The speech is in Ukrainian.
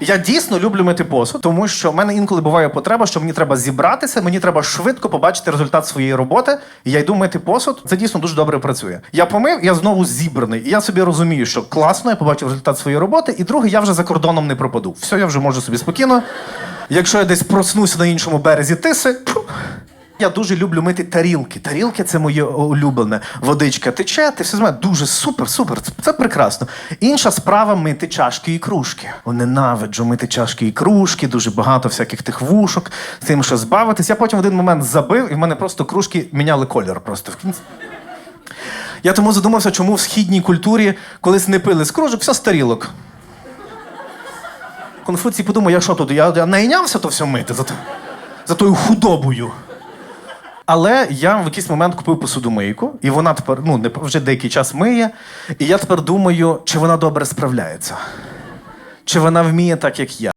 Я дійсно люблю мити посуд, тому що в мене інколи буває потреба, що мені треба зібратися, мені треба швидко побачити результат своєї роботи. І я йду мити посуд. Це дійсно дуже добре працює. Я помив, я знову зібраний. І я собі розумію, що класно, я побачив результат своєї роботи. І друге, я вже за кордоном не пропаду. Все, я вже можу собі спокійно. Якщо я десь проснуся на іншому березі тиси. Я дуже люблю мити тарілки. Тарілки це моє улюблене. Водичка тече, ти все знаєш, дуже супер, супер. Це, прекрасно. Інша справа мити чашки і кружки. О, ненавиджу мити чашки і кружки, дуже багато всяких тих вушок, з тим, що збавитись. Я потім в один момент забив, і в мене просто кружки міняли колір просто в кінці. Я тому задумався, чому в східній культурі колись не пили з кружок, все з тарілок. Конфуцій подумав, я що тут? Я, я найнявся то все мити за, за тою худобою. Але я в якийсь момент купив посудомийку, і вона тепер ну, не- вже деякий час миє. І я тепер думаю, чи вона добре справляється, чи вона вміє так, як я.